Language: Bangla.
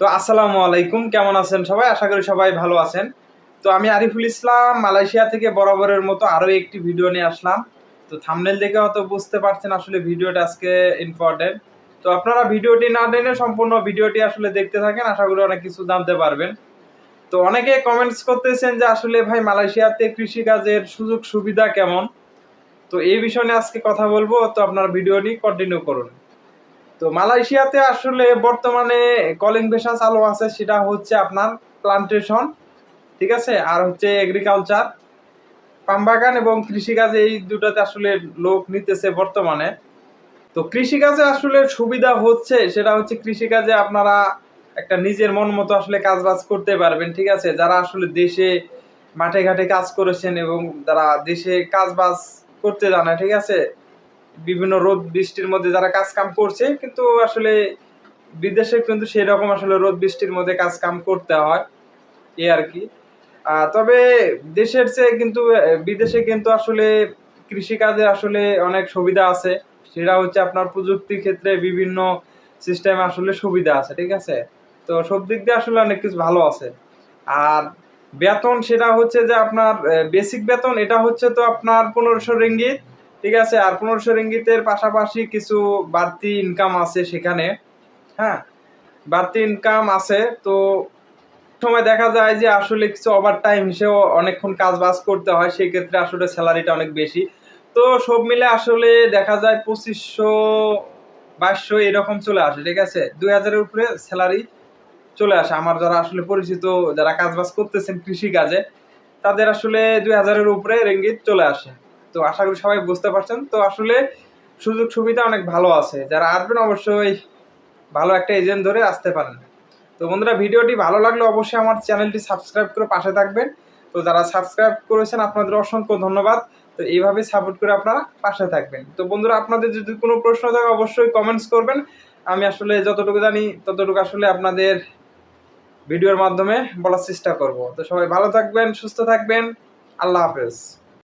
তো আসসালামু আলাইকুম, কেমন আছেন সবাই? আশা করি সবাই ভালো আছেন। তো আমি আরিফুল ইসলাম, মালয়েশিয়া থেকে বরাবরের মতো আরও একটি ভিডিও নিয়ে আসলাম। তো থামনেল দেখে হয়তো বুঝতে পারছেন আসলে ভিডিওটা আজকে ইম্পর্টেন্ট তো আপনারা ভিডিওটি না টেনে সম্পূর্ণ ভিডিওটি আসলে দেখতে থাকেন, আশা করি অনেক কিছু জানতে পারবেন। তো অনেকে কমেন্টস করতেছেন যে আসলে ভাই মালয়েশিয়াতে কৃষিকাজের সুযোগ সুবিধা কেমন? তো এই বিষয় নিয়ে আজকে কথা বলব, তো আপনার ভিডিওটি কন্টিনিউ করুন। তো মালয়েশিয়াতে আসলে বর্তমানে কলিং পেশা চালু আছে, সেটা হচ্ছে আপনার প্লান্টেশন ঠিক আছে? আর হচ্ছে এগ্রিকালচার পাম বাগান এবং কৃষিকাজে এই দুটাতে আসলে লোক নিতেছে বর্তমানে। তো কৃষিকাজে আসলে সুবিধা হচ্ছে, সেটা হচ্ছে কৃষিকাজে আপনারা একটা নিজের মন মতো আসলে কাজ বাজ করতে পারবেন, ঠিক আছে? যারা আসলে দেশে মাঠে ঘাটে কাজ করেছেন এবং যারা দেশে কাজ বাজ করতে জানে, ঠিক আছে? বিভিন্ন রোদ বৃষ্টির মধ্যে যারা কাজ কাম করছে, কিন্তু আসলে বিদেশে কিন্তু সেই রকম আসলে রোদ বৃষ্টির মধ্যে কাজ কাম করতে হয় এই আর কি। তবে দেশের চেয়ে কিন্তু বিদেশে কিন্তু আসলে কৃষিকাজে আসলে অনেক সুবিধা আছে। সেটা হচ্ছে আপনার প্রযুক্তির ক্ষেত্রে বিভিন্ন সিস্টেমে আসলে সুবিধা আছে, ঠিক আছে? তো সব দিক দিয়ে আসলে অনেক কিছু ভালো আছে। আর বেতন, সেটা হচ্ছে যে আপনার বেসিক বেতন, এটা হচ্ছে তো আপনার পনেরোশো রিঙ্গিত। ঠিক আছে, আর পনেরোশো রিঙ্গিতের পাশাপাশি কিছু বাড়তি ইনকাম আছে সেখানে হ্যাঁ? বাড়তি ইনকাম আছে, তো সময় দেখা যায় যে আসলে কিছু ওভার টাইম হিসেবে অনেকক্ষণ কাজ বাজ করতে হয়, সেই ক্ষেত্রে আসলে স্যালারিটা অনেক বেশি। তো সব মিলে আসলে দেখা যায় পঁচিশশো, বাইশশো এরকম চলে আসে, ঠিক আছে? দুই হাজারের উপরে স্যালারি চলে আসে। আমার যারা আসলে পরিচিত, যারা কাজ বাজ করতেছেন কৃষি কাজে তাদের আসলে দুই হাজারের উপরে রেঙ্গিত চলে আসে। তো আশা করি সবাই বুঝতে পারছেন। তো আসলে সুযোগ সুবিধা অনেক ভালো আছে। যারা আসবেন অবশ্যই ভালো একটা এজেন্ট ধরে আসতে পারেন। তো বন্ধুরা, ভিডিওটি ভালো লাগলে অবশ্যই আমার চ্যানেলটি সাবস্ক্রাইব করে পাশে থাকবেন। তো যারা সাবস্ক্রাইব করেছেন, আপনাদের অসংখ্য ধন্যবাদ। তো এইভাবে সাপোর্ট করে আপনারা পাশে থাকবেন। তো বন্ধুরা, আপনাদের যদি কোনো প্রশ্ন থাকে, অবশ্যই কমেন্টস করবেন। আমি আসলে যতটুকু জানি, ততটুকু আসলে আপনাদের ভিডিওর মাধ্যমে বলার চেষ্টা করব। তো সবাই ভালো থাকবেন, সুস্থ থাকবেন। আল্লাহ হাফেজ।